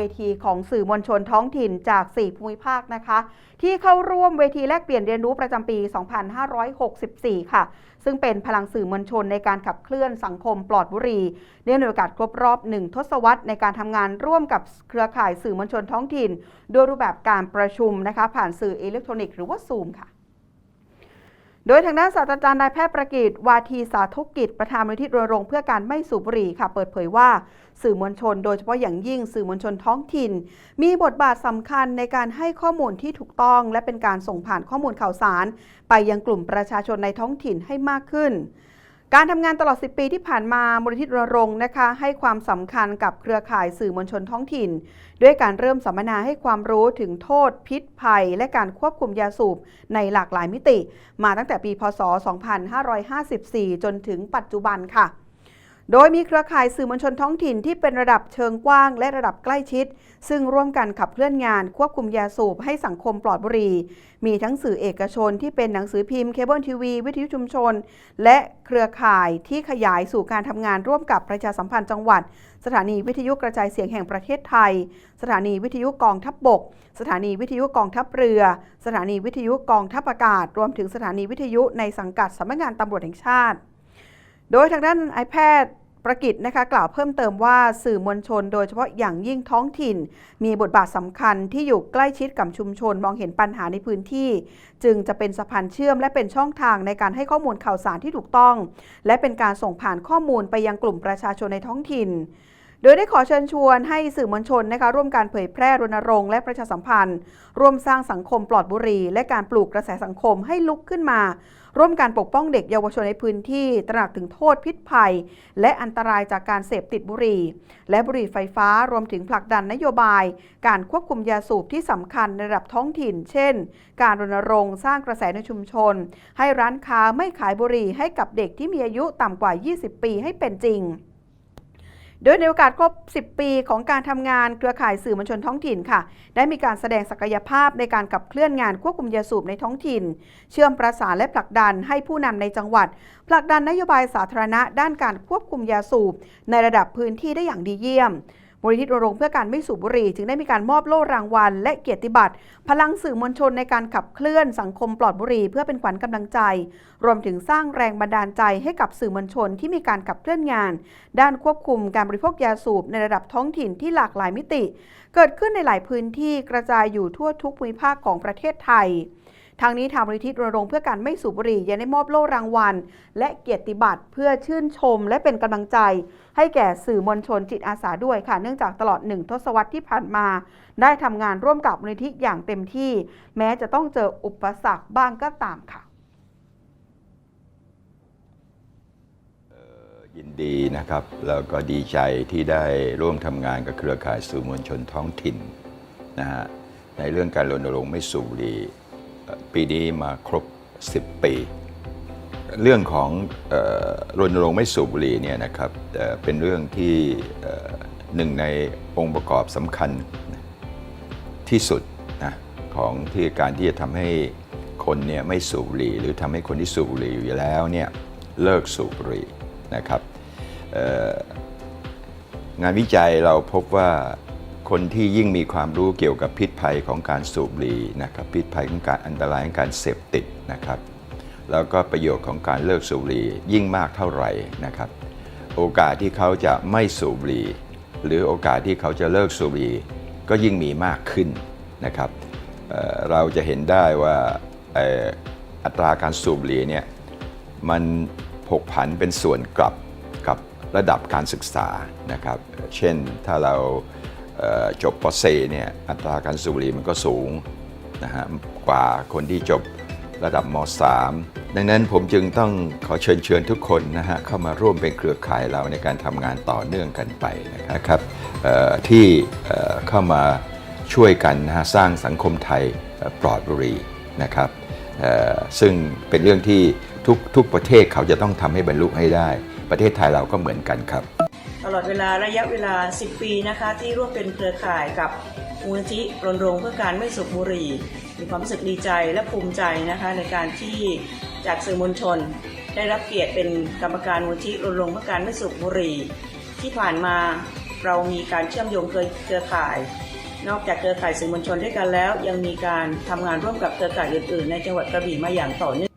เวทีของสื่อมวลชนท้องถิ่นจาก 4 ภูมิภาคนะคะ ที่เข้าร่วมเวทีแลกเปลี่ยนเรียนรู้ประจำปี 2564 ค่ะ ซึ่งเป็นพลังสื่อมวลชนในการขับเคลื่อนสังคมปลอดบุหรี่เนื่องในโอกาสครบรอบ 1 ทศวรรษในการทำงานร่วมกับเครือข่ายสื่อมวลชนท้องถิ่น โดยรูปแบบการประชุมนะคะ ผ่านสื่ออิเล็กทรอนิกส์หรือว่าซูมค่ะ โดยทางด้านศาสตราจารย์นายแพทย์ประกิตวาทีสาธุกิจ ประธานมูลนิธิรณรงค์เพื่อการไม่สูบบุหรี่ค่ะ เปิดเผยว่า สื่อมวลชน โดยเฉพาะอย่างยิ่งสื่อมวลชนท้องถิ่น มีบทบาทสำคัญในการให้ข้อมูลที่ถูกต้อง และเป็นการส่งผ่านข้อมูลข่าวสาร ไปยังกลุ่มประชาชนในท้องถิ่นให้มากขึ้น การทำงานตลอด 10 ปีที่ผ่านมามูลนิธิรณรงค์นะคะ ให้ความสำคัญกับเครือข่ายสื่อมวลชนท้องถิ่น ด้วยการเริ่มสัมมนาให้ความรู้ถึงโทษ พิษภัย และการควบคุมยาสูบในหลากหลายมิติ มาตั้งแต่ปีพศ 2554 จนถึงปัจจุบันค่ะ โดยมีเครือข่ายสื่อมวลชนท้องถิ่นที่เป็นระดับเชิงกว้างและระดับใกล้ชิด ซึ่งร่วมกันขับเคลื่อนงานควบคุมยาสูบให้สังคมปลอดบุหรี่ มีทั้งสื่อเอกชนที่เป็นหนังสือพิมพ์เคเบิลทีวี วิทยุชุมชน และเครือข่ายที่ขยายสู่การทำงานร่วมกับประชาสัมพันธ์จังหวัด สถานีวิทยุกระจายเสียงแห่งประเทศไทย สถานีวิทยุกองทัพบบก สถานีวิทยุกองทัพเรือ สถานีวิทยุกองทัพอากาศ รวมถึงสถานีวิทยุในสังกัดสำนักงานตำรวจแห่งชาติ โดยทางด้านนายแพทย์ประกิตนะคะกล่าวเพิ่มเติมว่าสื่อมวลชนโดยเฉพาะอย่างยิ่งท้องถิ่น มีบทบาทสำคัญที่อยู่ใกล้ชิดกับชุมชนมองเห็นปัญหาในพื้นที่ จึงจะเป็นสะพานเชื่อมและเป็นช่องทางในการให้ข้อมูลข่าวสารที่ถูกต้อง และเป็นการส่งผ่านข้อมูลไปยังกลุ่มประชาชนในท้องถิ่น โดยได้ขอเชิญชวนให้สื่อมวลชนนะคะร่วมการเผยแพร่รณรงค์และประชาสัมพันธ์ ร่วมสร้างสังคมปลอดบุหรี่ และการปลูกกระแสสังคมให้ลุกขึ้นมา ร่วมการปกป้องเด็กเยาวชนในพื้นที่ ตระหนักถึงโทษพิษภัย และอันตรายจากการเสพติดบุหรี่ และบุหรี่ไฟฟ้ารวมถึงผลักดันนโยบาย การควบคุมยาสูบที่สำคัญในระดับท้องถิ่น เช่น การรณรงค์สร้างกระแสในชุมชน ให้ร้านค้าไม่ขายบุหรี่ให้กับเด็กที่มีอายุต่ำกว่า 20 ปีให้เป็นจริง โดยในโอกาสครบ 10 ปีของการทำงานเครือข่ายสื่อมวลชนท้องถิ่นค่ะ ได้มีการแสดงศักยภาพในการขับเคลื่อนงานควบคุมยาสูบในท้องถิ่น เชื่อมประสานและผลักดันให้ผู้นำในจังหวัด ผลักดันนโยบายสาธารณะด้านการควบคุมยาสูบในระดับพื้นที่ได้อย่างดีเยี่ยม มูลนิธิรณรงค์เพื่อการไม่สูบบุหรี่ จึงได้มีการมอบโล่รางวัล และเกียรติบัตร พลังสื่อมวลชนในการขับเคลื่อนสังคมปลอดบุหรี่เพื่อเป็นขวัญกำลังใจ รวมถึงสร้างแรงบันดาลใจให้กับสื่อมวลชนที่มีการขับเคลื่อนงาน ด้านควบคุมการบริโภคยาสูบในระดับท้องถิ่นที่หลากหลายมิติ เกิดขึ้นในหลายพื้นที่กระจายอยู่ทั่วทุกภูมิภาคของประเทศไทย ทางนี้ทางมูลนิธิรณรงค์เพื่อการไม่สูบบุหรี่ยังได้มอบโล่รางวัล และเกียรติบัตรเพื่อชื่นชม และเป็นกำลังใจ ให้แก่สื่อมวลชนจิตอาสาด้วยค่ะ เนื่องจากตลอดหนึ่งทศวรรษที่ผ่านมา ได้ทำงานร่วมกับมูลนิธิอย่างเต็มที่ แม้จะต้องเจออุปสรรคบ้างก็ตามค่ะยินดีนะครับ แล้วก็ดีใจที่ได้ร่วมทำงานกับเครือข่ายสื่อมวลชนท้องถิ่นนะฮะในเรื่องการรณรงค์ไม่สูบบุหรี่ ปีนี้มาครบ 10 ปี เรื่องของรณรงค์ไม่สูบบุหรี่เนี่ยนะครับเป็นเรื่องที่หนึ่งในองค์ประกอบสำคัญที่สุดนะของที่การที่จะทำให้คนเนี่ยไม่สูบบุหรี่ หรือทำให้คนที่สูบบุหรี่อยู่แล้วเนี่ยเลิกสูบบุหรี่นะครับงานวิจัยเราพบว่า คนที่ยิ่งมีความรู้เกี่ยวกับพิษภัยของการสูบบุหรี่นะครับพิษภัยของการอันตรายของการเสพติดนะครับ แล้วก็ประโยชน์ของการเลิกสูบบุหรี่ยิ่งมากเท่าไหร่นะครับ โอกาสที่เขาจะไม่สูบบุหรี่ หรือโอกาสที่เขาจะเลิกสูบบุหรี่ก็ยิ่งมีมากขึ้นนะครับเเราจะเห็นได้ว่าอ,อัตราการสูบบุหรี่เนี่ยมันผกผันเป็นส่วนกลับกับระดับการศึกษานะครับ เช่นถ้าเรา จบป .4 เนี่ยอัตราการสูบบุหรี่มันก็สูงนะฮะกว่าคนที่จบระดับม .3 ดังนั้นผมจึงต้องขอเชิญเชิญทุกคนนะฮะเข้ามาร่วมเป็นเครือข่ายเราในการทำงานต่อเนื่องกันไปนะครับที่เข้ามาช่วยกันนะฮะสร้างสังคมไทยปลอดบุหรี่นะครับซึ่งเป็นเรื่องที่ทุกทุกประเทศเขาจะต้องทำให้บรรลุให้ได้ ประเทศไทยเราก็เหมือนกันครับ ลอดเวลาระยะเวลา 10 ปีนะคะ ที่ร่วมเป็นเครือข่ายกับมูลนิธิรณรงค์เพื่อการไม่สูบบุหรี่ มีความรู้สึกดีใจและภูมิใจนะคะในการที่จากสื่อมวลชน ได้รับเกียรติเป็นกรรมการมูลนิธิรณรงค์เพื่อการไม่สูบบุหรี่ ที่ผ่านมาเรามีการเชื่อมโยงเครือข่าย นอกจากเครือข่ายสื่อมวลชนด้วยกันแล้ว ยังมีการทำงานร่วมกับเครือข่ายอื่น ๆ ในจังหวัดกระบี่มาอย่างต่อเนื่อง